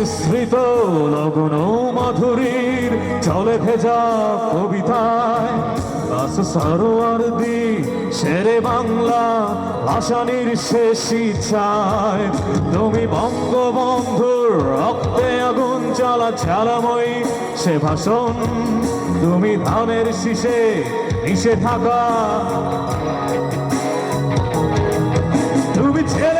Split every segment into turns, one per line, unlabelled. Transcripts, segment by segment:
মিশ্রিত লগন মাধুরীর চলে ভেজা কবিতায়। দাস সরোয়ার দি শেরে বাংলা ভাষানির শেষ ইচ্ছায় তুমি বঙ্গবন্ধুর রক্তে আগুন চালা ঝালাময়ী সে ভাষণ। তুমি ধানের শীষে মিশে থাকা। তুমি ছেলে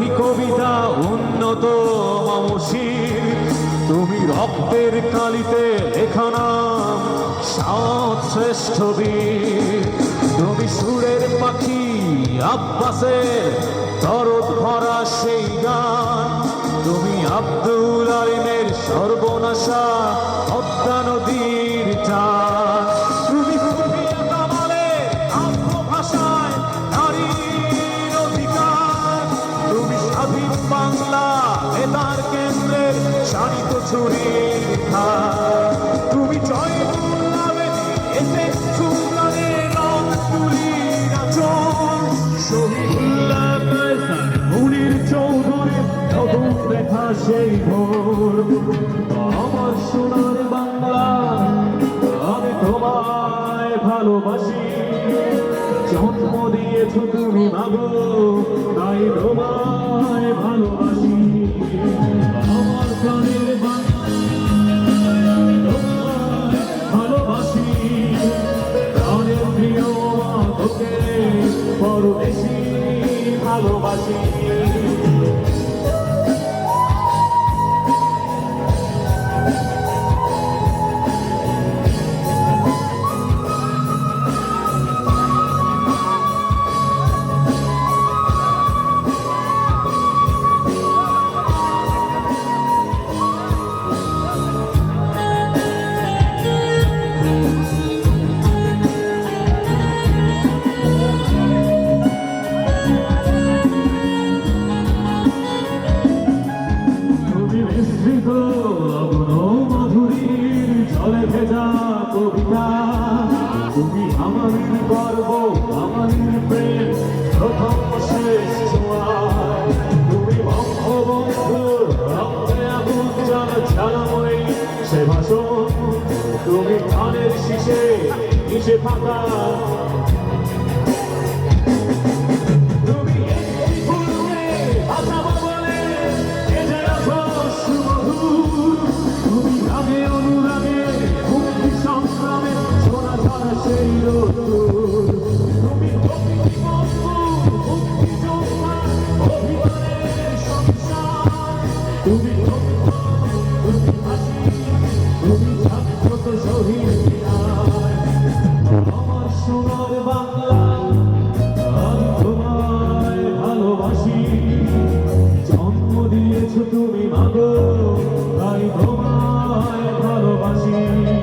বিদ্রোহী কবিতা উন্নত মমশির তুমি রক্তের কালিতে লেখা সাত শ্রেষ্ঠ তুমি সুরের পাখি আব্বাসের তরদ ভরা সেই গান। তুমি আব্দুল আলিমের সর্বনাশা নতুন সেই ভোর। আমার সোনার বাংলা, আমি তোমায় ভালোবাসি। জন্ম দিয়েছ তুমি মাগো তাই তোমায় ভালোবাসি। আমার প্রাণের মিশ্রিত লগ্ন মাধুরীর জলে তুমি আমার গর্ব, আমার প্রেম, প্রথম তুমি বঙ্গবন্ধুর রক্তে আগুন জ্বালা ঝালাময়ী সে ভাষণ তুমি ধানের শীষে মিশে থাকা গো তাই তোমায় ভালোবাসি।